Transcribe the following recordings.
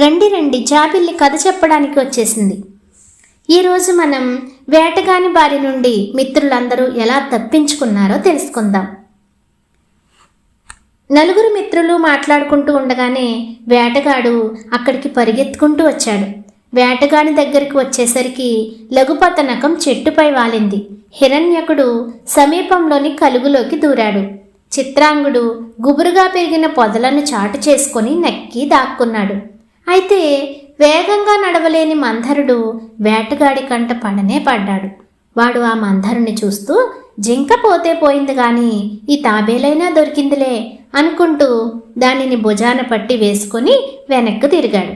రండి రండి జాబిల్లి కథ చెప్పడానికి వచ్చేసింది. ఈరోజు మనం వేటగాని బారి నుండి మిత్రులందరూ ఎలా తప్పించుకున్నారో తెలుసుకుందాం. నలుగురు మిత్రులు మాట్లాడుకుంటూ ఉండగానే వేటగాడు అక్కడికి పరిగెత్తుకుంటూ వచ్చాడు. వేటగాని దగ్గరికి వచ్చేసరికి లఘుపతనకం చెట్టుపై వాలింది. హిరణ్యకుడు సమీపంలోని కలుగులోకి దూరాడు. చిత్రాంగుడు గుబురుగా పెరిగిన పొదలను చాటు చేసుకొని నక్కి దాక్కున్నాడు. అయితే వేగంగా నడవలేని మంధరుడు వేటగాడి కంట పడనే పడ్డాడు. వాడు ఆ మంధరుని చూస్తూ జింక పోతే పోయింది గాని ఈ తాబేలైనా దొరికిందిలే అనుకుంటూ దానిని భుజాన పట్టి వేసుకొని వెనక్కు తిరిగాడు.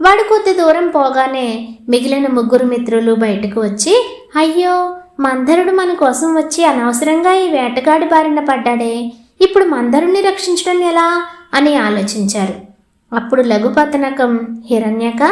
వాడు కొద్ది దూరం పోగానే మిగిలిన ముగ్గురు మిత్రులు బయటకు వచ్చి అయ్యో మందరుడు మన కోసం వచ్చి అనవసరంగా ఈ వేటగాడి బారిన పడ్డాడే ఇప్పుడు మందరుణ్ణి రక్షించడం ఎలా? అని ఆలోచించారు. అప్పుడు లఘుపతనకం హిరణ్యక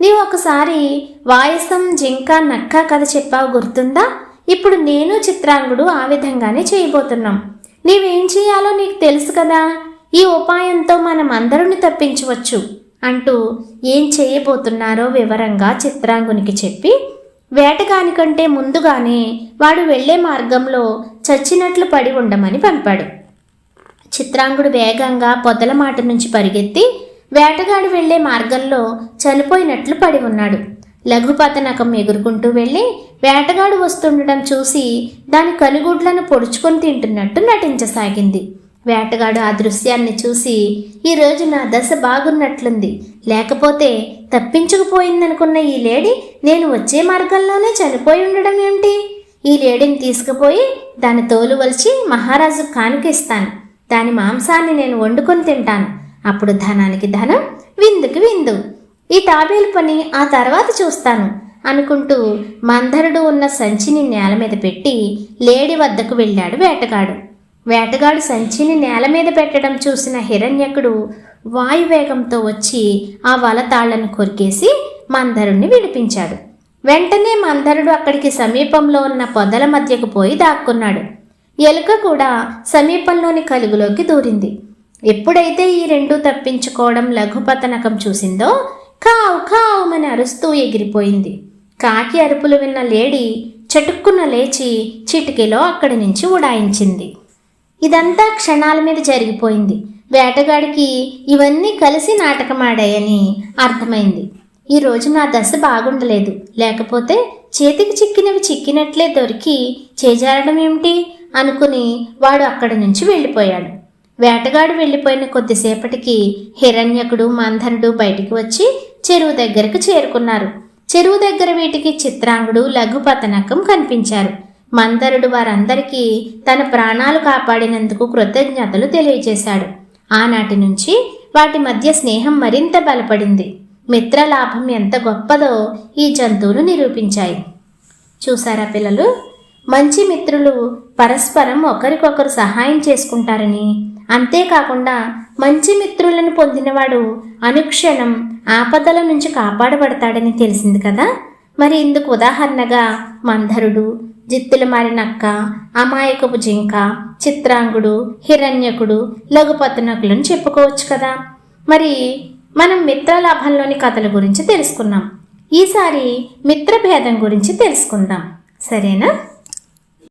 నీవు ఒకసారి వాయసం జింక నక్క కథ చెప్పావు గుర్తుందా? ఇప్పుడు నేను చిత్రాంగుడు ఆ విధంగానే చేయబోతున్నాం. నీవేం చేయాలో నీకు తెలుసు కదా? ఈ ఉపాయంతో మనం అందరిని తప్పించవచ్చు అంటూ ఏం చేయబోతున్నారో వివరంగా చిత్రాంగునికి చెప్పి వేటగాని కంటే ముందుగానే వాడు వెళ్ళే మార్గంలో చచ్చినట్లు పడి ఉండమని పంపాడు. చిత్రాంగుడు వేగంగా పొదల మాట నుంచి పరిగెత్తి వేటగాడు వెళ్ళే మార్గంలో చనిపోయినట్లు పడి ఉన్నాడు. లఘుపతనకం ఎగురుకుంటూ వెళ్ళి వేటగాడు వస్తుండడం చూసి దాని కలుగుడ్లను పొడుచుకొని తింటున్నట్టు నటించసాగింది. వేటగాడు ఆ దృశ్యాన్ని చూసి ఈరోజు నా దశ బాగున్నట్లుంది. లేకపోతే తప్పించుకుపోయిందనుకున్న ఈ లేడీ నేను వచ్చే మార్గంలోనే చనిపోయి ఉండడం ఏమిటి? ఈ లేడీని తీసుకుపోయి దాని తోలు వలిచి మహారాజు కానుకిస్తాను దాని మాంసాన్ని నేను వండుకొని తింటాను. అప్పుడు ధనానికి ధనం విందుకి విందు. ఈ తాబేలు పని ఆ తర్వాత చూస్తాను అనుకుంటూ మందరుడు ఉన్న సంచిని నేల మీద పెట్టి లేడి వద్దకు వెళ్ళాడు వేటగాడు. వేటగాడు సంచిని నేల మీద పెట్టడం చూసిన హిరణ్యకుడు వాయువేగంతో వచ్చి ఆ వలతాళ్ళను కొరికేసి మందరుణ్ణి విడిపించాడు. వెంటనే మందరుడు అక్కడికి సమీపంలో ఉన్న పొదల మధ్యకు పోయి దాక్కున్నాడు. ఎలుక కూడా సమీపంలోని కలుగులోకి దూరింది. ఎప్పుడైతే ఈ రెండు తప్పించుకోవడం లఘుపతనకం చూసిందో కావు కావుమని అరుస్తూ ఎగిరిపోయింది. కాకి అరుపులు విన్న లేడీ చటుక్కున లేచి చిటికెలో అక్కడి నుంచి ఉడాయించింది. ఇదంతా క్షణాల మీద జరిగిపోయింది. వేటగాడికి ఇవన్నీ కలిసి నాటకమాడాయని అర్థమైంది. ఈ రోజు నా దశ బాగుండలేదు. లేకపోతే చేతికి చిక్కినవి చిక్కినట్లే దొరికి చేజారడం ఏమిటి? అనుకుని వాడు అక్కడి నుంచి వెళ్ళిపోయాడు. వేటగాడు వెళ్ళిపోయిన కొద్దిసేపటికి హిరణ్యకుడు మంధరుడు బయటికి వచ్చి చెరువు దగ్గరకు చేరుకున్నారు. చెరువు దగ్గర వీటికి చిత్రాంగుడు లఘుపతనకం కనిపించారు. మందరుడు వారందరికీ తన ప్రాణాలు కాపాడినందుకు కృతజ్ఞతలు తెలియజేశాడు. ఆనాటి నుంచి వాటి మధ్య స్నేహం మరింత బలపడింది. మిత్రలాభం ఎంత గొప్పదో ఈ జంతువులు నిరూపించాయి. చూసారా పిల్లలు? మంచి మిత్రులు పరస్పరం ఒకరికొకరు సహాయం చేసుకుంటారని అంతేకాకుండా మంచి మిత్రులను పొందినవాడు అనుక్షణం ఆపదల నుంచి కాపాడబడతాడని తెలిసింది కదా? మరి ఇందుకు ఉదాహరణగా మంధరుడు జిత్తులు మారినక్క అమాయకపు జింక చిత్రాంగుడు హిరణ్యకుడు లఘుపతనకులను చెప్పుకోవచ్చు కదా? మరి మనం మిత్రలాభంలోని కథల గురించి తెలుసుకున్నాం. ఈసారి మిత్రభేదం గురించి తెలుసుకుందాం. సరేనా?